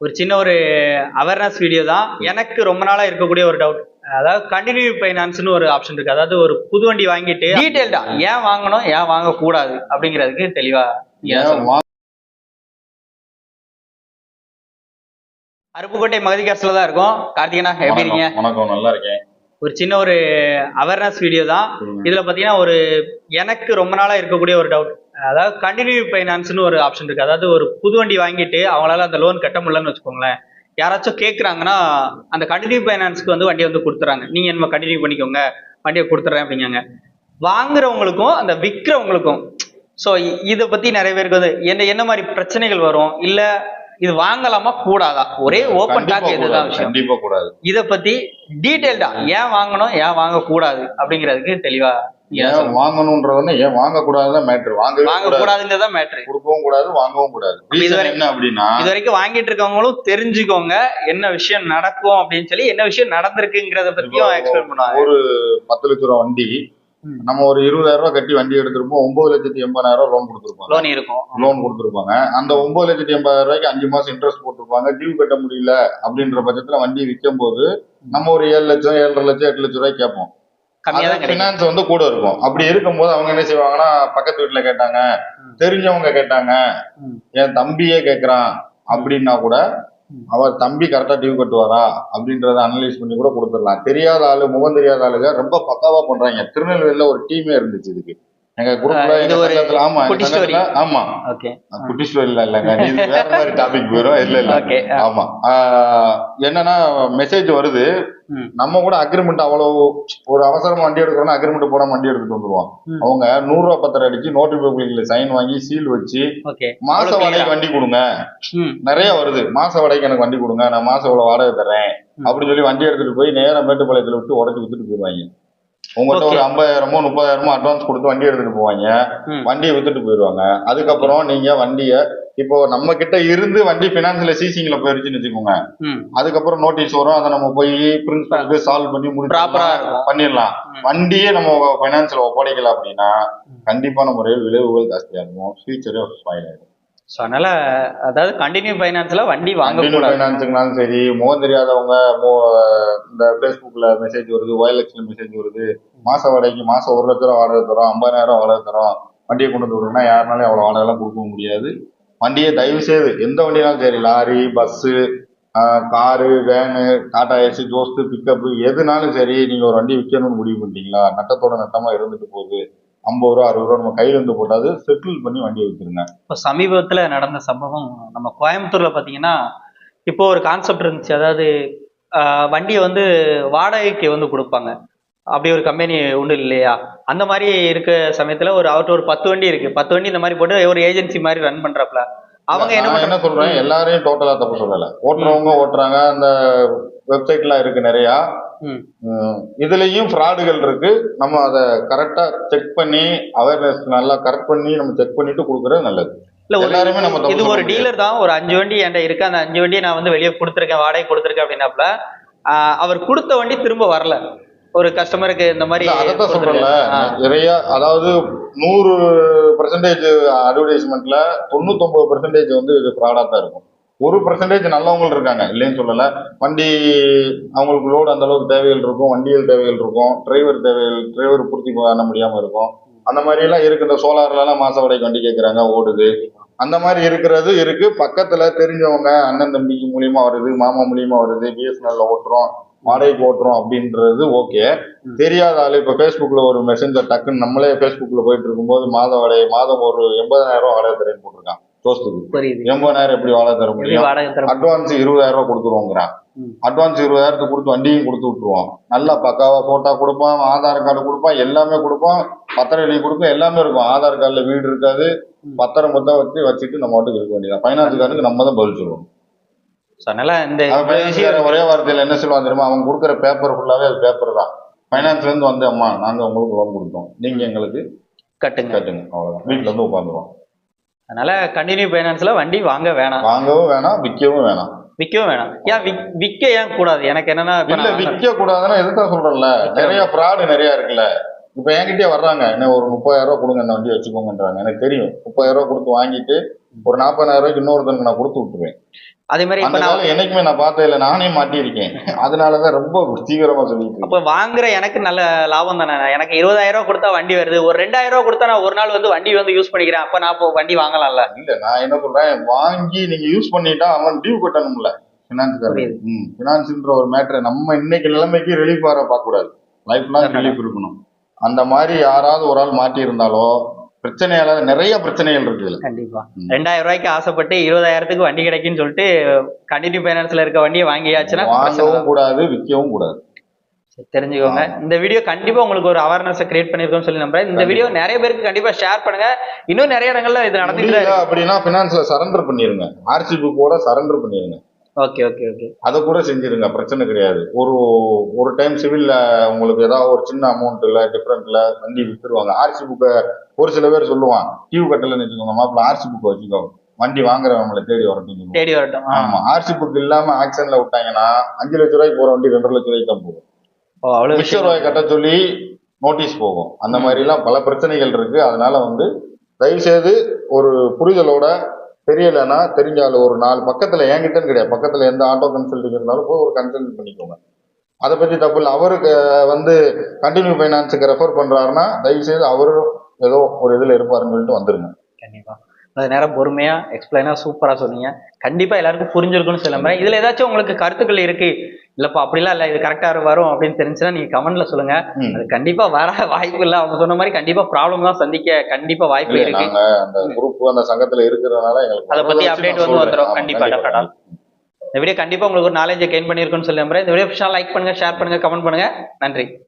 ஒரு சின்ன ஒரு அவேர்னஸ் வீடியோ தான். எனக்கு ரொம்ப நாளா இருக்கக்கூடிய ஒரு டவுட் அதாவது கண்டினியூ ஃபைனான்ஸ்னு ஒரு ஆப்ஷன் இருக்கு. அதாவது ஒரு புது வண்டி வாங்கிட்டு டீடைல்டா ஏன் வாங்கணும் ஏன் வாங்கக்கூடாது அப்படிங்கிறதுக்கு தெளிவா அருப்புக்கோட்டை மகதிகாசில தான் இருக்கும். கார்த்திகனா எப்படி இருக்கீங்க? வணக்கம். நல்லா இருக்கேன். ஒரு சின்ன ஒரு அவேர்னஸ் வீடியோ தான். இதுல பாத்தீங்கன்னா ஒரு எனக்கு ரொம்ப நாளா இருக்கக்கூடிய ஒரு டவுட் அதாவது கண்டினியூ ஃபைனான்ஸ்னு ஒரு ஆப்ஷன் இருக்கு. அதாவது ஒரு புது வண்டி வாங்கிட்டு அவங்களால அந்த லோன் கட்ட முடியலன்னு வச்சுக்கோங்களேன். யாராச்சும் கேக்குறாங்கன்னா அந்த கண்டினியூ ஃபைனான்ஸ்க்கு வந்து வண்டியை வந்து கொடுத்துறாங்க. நீங்க என்ன கண்டினியூ பண்ணிக்கோங்க. வண்டியை கொடுத்துட்றேன் அப்படிங்காங்க. வாங்குறவங்களுக்கும் அந்த விற்கிறவங்களுக்கும் ஸோ இதை பத்தி நிறைய பேருக்கு வந்து என்ன என்ன மாதிரி பிரச்சனைகள் வரும்? இல்ல இது வாங்கலாமா? கூடாதா? ஒரே ஓப்பன் டாக் இதுதான் கூடாது, விஷயம். கண்டிப்பா கூடாது. இத பத்தி டீடைல்டா ஏன் வாங்கணும் ஏன் வாங்கக்கூடாது அப்படிங்கிறதுக்கு தெளிவா ஏன். வாங்கணும்ன்றதுன்னா ஏன் வாங்கக்கூடாதுதான் மேட்ரு வாங்கவே வாங்க கூடாது. கூடாதுன்றதான் மேட்ரு கொடுக்கவும் கூடாது வாங்கவும் கூடாது. என்ன அப்படின்னா இது வரைக்கும் வாங்கிட்டு இருக்கவங்களும் தெரிஞ்சுக்கோங்க என்ன விஷயம் நடக்கும் அப்படின்னு சொல்லி என்ன விஷயம் நடந்திருக்குங்கிறத பத்தியும் எக்ஸ்பிளைன் பண்ணுவாங்க. ஒரு பத்து லட்ச ரூபா வண்டி. நம்ம ஒரு இருபதாயிரம் ரூபாய் கட்டி வண்டி எடுத்திருப்போம். ஒன்பது லட்சத்தி எண்பதாயிரம் ரூபாய் லோன் கொடுத்துருப்பாங்க. லோன் இருக்கும். லோன் கொடுத்துருப்பாங்க. அந்த ஒன்பது லட்சத்தி எண்பதாயிரம் ரூபாய்க்கு அஞ்சு மாசம் இன்ட்ரெஸ்ட் போட்டிருப்பாங்க. டியூ கட்ட முடியல அப்படின்ற பட்சத்துல வண்டி விற்கும் போது நம்ம ஒரு ஏழு லட்சம் ஏழரை லட்சம் எட்டு லட்சம் ரூபாய் கேட்போம். ஃபினான்ஸ் வந்து கூட இருக்கும். அப்படி இருக்கும்போது அவங்க என்ன செய்வாங்கன்னா பக்கத்து வீட்டுல கேட்டாங்க. தெரிஞ்சவங்க கேட்டாங்க. என் தம்பியே கேக்குறான் அப்படின்னா கூட. அவர் தம்பி கரெக்டா டியூ கட்டுவாரா அப்படின்றத அனலைஸ் பண்ணி கூட கொடுத்துடலாம். தெரியாத ஆளு முகம் தெரியாத ஆளுங்க ரொம்ப பக்காவா பண்றாங்க. திருநெல்வேலியில் ஒரு டீமே இருந்துச்சு இதுக்கு. எங்க குரூப்ல இது ஒரு ஆமா குட்டி சங்கத்துல ஆமா. ஓகே குட்டி ஸ்டோரியில இல்லைங்க இது வேற மாதிரி டாபிக் போயிடும் இல்ல இல்ல. ஓகே ஆமா. என்னன்னா மெசேஜ் வருது. நம்ம கூட அக்ரிமெண்ட் அவ்வளவு ஒரு அவசரமா வண்டி எடுக்கிறோம்னா அக்ரிமெண்ட் போடாம வண்டி எடுத்துட்டு வந்துருவோம். அவங்க நூறு ரூபா பத்திரம் அடிச்சு நோட்டு பப்ளிக்ல சைன் வாங்கி சீல் வச்சு மாச வாடகைக்கு? வண்டி கொடுங்க. நிறைய வருது. மாச வாடகைக்கு எனக்கு வண்டி கொடுங்க. நான் மாசம் இவ்வளவு வாடகை தரேன். அப்படின்னு சொல்லி வண்டி எடுத்துட்டு போய் நேரா மேட்டுப்பாளையத்துல விட்டு உடச்சு வித்துட்டு போயிருவாங்க. உங்கள்கிட்ட. ஒரு ஐம்பதாயிரமோ முப்பதாயிரமோ அட்வான்ஸ் கொடுத்து வண்டி எடுத்துட்டு போவாங்க. வண்டியை வித்துட்டு போயிடுவாங்க அதுக்கப்புறம் நீங்க வண்டிய இப்போ நம்ம கிட்ட இருந்து வண்டி பினான்ஸ்ல சீசிங்ல போயிருச்சுன்னு வச்சுக்கோங்க அதுக்கப்புறம் நோட்டீஸ் வரும் அதை நம்ம போய் பிரின்சிபலுக்கு சால்வ் பண்ணி இருக்கும். பண்ணிடலாம். வண்டியே நம்ம பைனான்ஸ்ல ஒப்படைக்கல அப்படின்னா. கண்டிப்பான முறையில் விளைவுகள் ஜாஸ்தியா இருக்கும் ஃபியூச்சரே ஸ்பாயில் ஆயிடும் ஸோ அதனால அதாவது கண்டினியூ ஃபைனான்ஸ்ல வண்டி வாங்கக்கூடாது. ஃபைனான்ஸுங்கனாலும் சரி முகம் தெரியாதவங்க மோ- இந்த ஃபேஸ்புக்ல மெசேஜ் வருது ஒயலக்ஸ்ல மெசேஜ் வருது மாச வாடகைக்கு மாசம் ஒரு லட்ச ரூபா வாடகை தரோம் ஐம்பதாயிரம் வாடகை தரோம் வண்டியை கொண்டு வந்து விடுங்கன்னா யாருனாலும் அவ்வளவு வாடகை எல்லாம் கொடுக்க முடியாது. வண்டியை தயவு செய்து எந்த வண்டினாலும் சரி lorry bus car van Tata Ace Dost pickup எதுனாலும் சரி நீங்க ஒரு வண்டி விற்கணும்னு முடிவு பண்ணிட்டீங்களா? நட்டத்தோட நட்டமா இருந்துட்டு போகுது. ஐம்பது ரூபா அறுபது ரூபா நம்ம கையில இருந்து போட்டாது செட்டில் பண்ணி வண்டியை வித்துருங்க இப்போ சமீபத்துல நடந்த சம்பவம் நம்ம கோயம்புத்தூர்ல பாத்தீங்கன்னா இப்போ ஒரு கான்செப்ட் இருந்துச்சு. அதாவது வண்டியை வந்து வாடகைக்கு வந்து கொடுப்பாங்க. அப்படி ஒரு கம்பெனி உண்டு இல்லையா? அந்த மாதிரி இருக்க சமயத்துல ஒரு அவர்கிட்ட ஒரு பத்து வண்டி இருக்கு. பத்து வண்டி இந்த மாதிரி போட்டு ஒரு ஏஜென்சி மாதிரி ரன் பண்றாப்ல. அவங்க என்ன என்ன சொல்றேன்? எல்லாரையும் டோட்டலா தப்பு சொல்லல. ஓட்டுறவங்க ஓட்டுறாங்க. அந்த வெப்சைட்லாம் இருக்கு நிறையா. இதுலயும் ஃப்ராடுகள் இருக்கு. நம்ம அதை கரெக்டா செக் பண்ணி அவேர்னஸ் நல்லா கரெக்ட் பண்ணி நம்ம செக் பண்ணிட்டு கொடுக்கறது நல்லது. இல்ல இது ஒரு. டீலர் தான். ஒரு அஞ்சு வண்டி என்கிட்ட இருக்கு. அந்த அஞ்சு வண்டியை நான் வந்து வெளியே கொடுத்துருக்கேன் வாடகை கொடுத்துருக்கேன் அப்படின்னாப்ல அவர் கொடுத்த வண்டி திரும்ப வரல. ஒரு கஸ்டமருக்கு இந்த மாதிரி அதைத்தான் சொல்றேன்ல. நிறைய அதாவது நூறு பெர்சன்டேஜ் அட்வர்டைஸ்மெண்ட்ல தொண்ணூத்தொன்பது பெர்சன்டேஜ் வந்து இது ஃப்ராடா தான் இருக்கும். ஒரு பர்சன்டேஜ் நல்லவங்களும் இருக்காங்க இல்லைன்னு சொல்லலை. வண்டி அவங்களுக்கு லோடு அந்த அளவுக்கு தேவைகள் இருக்கும் வண்டிகள் தேவைகள் இருக்கும் டிரைவர் தேவைகள் டிரைவர் பூர்த்தி பண்ண முடியாமல் இருக்கும். அந்த மாதிரிலாம் எல்லாம் இருக்கு. இந்த சோலார்லலாம் மாச வண்டி கேட்குறாங்க ஓடுது. அந்த மாதிரி இருக்கிறது இருக்கு. பக்கத்துல தெரிஞ்சவங்க அண்ணன் தம்பிக்கு மூலியமா வருது மாமா மூலியமா வருது பிஎஸ்என்எல்ல ஓட்டுறோம் வாடகைக்கு ஓட்டுறோம் அப்படின்றது ஓகே. தெரியாத ஆளு இப்ப ஃபேஸ்புக்கில் ஒரு மெசேஞ்சர் டக்குன்னு நம்மளே ஃபேஸ்புக்கில் போயிட்டு இருக்கும்போது மாத வாடகை மாதம் ஒரு எண்பதாயிரம் வாடகை தரேன்னு போட்டிருக்கான். தோஸ்துக்கு புரியுது. எண்பதாயிரம் எப்படி வாடகை தர முடியும்? வாடகை தர அட்வான்ஸ் இருபதாயிரம் ரூபாய் கொடுத்துருவோங்கிறான். அட்வான்ஸ் இருபதாயிரத்துக்கு கொடுத்து வண்டியும் கொடுத்து விட்டுருவோம் நல்லா பக்காவா போட்டோ கொடுப்பான் ஆதார் கார்டு கொடுப்பான் எல்லாமே கொடுப்பான். பத்திரம் எழுதி கொடுக்கும் எல்லாமே இருக்கும். ஆதார் கார்டுல வீடு இருக்காது. பத்திரம் மொத்தம் வச்சு வச்சுட்டு நம்ம மட்டும் இருக்க வேண்டியதான் ஃபைனான்ஸ்காரனுக்கு நம்ம தான் பதில் சொல்லுவோம். அதனால இந்த ஒரே வார்த்தையில என்ன சொல்லுவான் தெரியுமா? அவன் கொடுக்குற பேப்பர் ஃபுல்லாவே அது பேப்பர் தான். ஃபைனான்ஸ்ல இருந்து வந்து அம்மா நாங்க உங்களுக்கு லோன் கொடுத்தோம். நீங்க எங்களுக்கு கட்டுங்க. கட்டுங்க. அவ்வளவுதான். வீட்டுல இருந்து உட்காந்துருவோம். அதனால கண்டினியூ ஃபைனான்ஸ்ல வண்டி வாங்க வேணாம். வாங்கவும் வேணாம் விற்கவும் வேணாம். விற்கவும் வேணாம். ஏன் விற்க ஏன் கூடாது? எனக்கு என்னன்னா இல்ல விற்க கூடாதுன்னா எதுதான் சொல்றேன்ல? நிறைய ஃப்ராடு நிறைய இருக்குல்ல. இப்ப என்கிட்டயே வர்றாங்க. என்ன ஒரு முப்பதாயிரம் ரூபாய் கொடுங்க இந்த வண்டி வச்சுக்கோங்கன்றாங்க. எனக்கு தெரியும். முப்பதாயிரம் ரூபாய் கொடுத்து வாங்கிட்டு ஒரு நாற்பதாயிரம் ரூபாய்க்கு இன்னொருத்தனுக்கு நான் கொடுத்து விட்டுருவேன். அதே மாதிரி இப்ப அந்த நான் வேலை என்னைக்குமே நான் பார்த்ததில்ல இல்ல. நானே மாட்டியிருக்கேன். அதனாலதான் ரொம்ப தீவிரமா சொல்லிட்டு. அப்ப வாங்குற எனக்கு நல்ல லாபம் தானே? எனக்கு இருபதாயிரம் ரூபாய் கொடுத்தா வண்டி வருது. ஒரு ரெண்டாயிரம் ரூபாய் கொடுத்தா நான் ஒரு நாள் வந்து வண்டி வந்து யூஸ் பண்ணிக்கிறேன். அப்ப நான் இப்போ வண்டி வாங்கலாம்ல? இல்ல நான் என்ன சொல்றேன்? வாங்கி நீங்க யூஸ் பண்ணிட்டா அவன் டியூ கட்டணும்ல. பினான்ஸ். பினான்ஸ்ன்ற ஒரு மேட்ரு நம்ம இன்னைக்கு நிலைமைக்கு ரிலீஃப் வர பார்க்க கூடாது லைஃப் லாங் ரிலீஃப் இருக்கணும். அந்த மாதிரி யாராவது ஒரு ஆள் மாட்டி இருந்தாலோ பிரச்சனையால நிறைய பிரச்சனைகள் இருக்கு கண்டிப்பா. ரெண்டாயிரம் ரூபாய்க்கு ஆசைப்பட்டு இருபதாயிரத்துக்கு வண்டி கிடைக்குன்னு சொல்லிட்டு கண்டினியூ பைனான்ஸ்ல இருக்க வண்டியை வாங்கியாச்சுன்னா. வாங்கவும் கூடாது விற்கவும் கூடாது. தெரிஞ்சுக்கோங்க. இந்த வீடியோ கண்டிப்பா உங்களுக்கு ஒரு அவேர்னஸ் கிரியேட் பண்ணிருக்கோம்னு சொல்லி நம்புறேன். இந்த வீடியோ நிறைய பேருக்கு கண்டிப்பா ஷேர் பண்ணுங்க. இன்னும் நிறைய இடங்கள்ல இது நடந்துட்டு அப்படின்னா பினான்ஸ்ல சரண்டர் பண்ணிருங்க. ஆர்சி புக்கோட சரண்டர் பண்ணிருங்க. Okay okay okay. அதை கூட செஞ்சிருங்க பிரச்சனை கிடையாது. ஒரு ஒரு டைம் சிவில்ல உங்களுக்கு ஏதாவது ஒரு சின்ன அமௌண்ட்ல டிஃபரெண்ட்ல வண்டி வித்துருவாங்க. ஆர்சி புக்கை ஒரு சில பேர் சொல்லுவான் டியூ கட்டலன்னு வச்சுக்கோங்க மாப்பிள்ள ஆர்சி புக்கை வச்சுக்கோ. வண்டி வாங்குறவங்களை தேடி வரட்டும். தேடி வரட்டும். ஆமா ஆர்சி புக் இல்லாம ஆக்ஷன்ல விட்டாங்கன்னா அஞ்சு லட்ச ரூபாய்க்கு போற வண்டி ரெண்டரை லட்ச ரூபாய்க்கு தான் போகும். அவ்வளவு மிச்ச ரூபாய் கட்ட சொல்லி நோட்டீஸ் போகும். அந்த மாதிரி எல்லாம் பல பிரச்சனைகள் இருக்கு. அதனால வந்து தயவு செய்து ஒரு புரிதலோட தெரியலைன்னா தெரிஞ்சாலும் ஒரு நாலு பக்கத்தில் என்கிட்டன்னு கிடையாது. பக்கத்தில் எந்த ஆட்டோ கன்சல்டிங் இருந்தாலும் போய் ஒரு கன்சல்ட் பண்ணிக்கோங்க. அதை பற்றி தப்பு இல்லை. அவருக்கு வந்து கண்டினியூ ஃபைனான்ஸுக்கு ரெஃபர் பண்ணுறாருன்னா தயவுசெய்து அவரும் ஏதோ ஒரு இதில் இருப்பாருன்னு சொல்லிட்டு வந்துருங்க. கண்டிப்பாக அந்த நேரம் பொறுமையாக எக்ஸ்பிளைனாக சூப்பராக சொன்னீங்க. கண்டிப்பாக எல்லாருக்கும் புரிஞ்சிருக்குன்னு சொல்ல மாதிரி இதுல ஏதாச்சும் உங்களுக்கு கருத்துக்கள் இருக்கு இல்லப்பா அப்படிலாம் இல்ல. இது கரெக்டா வரும் அப்படின்னு தெரிஞ்சுன்னா நீங்க கமெண்ட்ல சொல்லுங்க. அது கண்டிப்பா வர வாய்ப்பு இல்ல. அவங்க சொன்ன மாதிரி கண்டிப்பா ப்ராப்ளம் தான் சந்திக்க கண்டிப்பா வாய்ப்பு இருக்கு. அந்த குரூப் அந்த சங்கத்துல இருக்கிறதுனால அதை update நான் வந்து சொல்றேன். வந்துரும். ஆமா, கண்டிப்பா, definitely. இந்த வீடியோ கண்டிப்பா உங்களுக்கு ஒரு நாலேஜ் கெயின் பண்ணிருக்கும்னு சொல்லி நம்புறேன் இந்த வீடியோ லைக் பண்ணுங்க ஷேர் பண்ணுங்க கமெண்ட் பண்ணுங்க. நன்றி.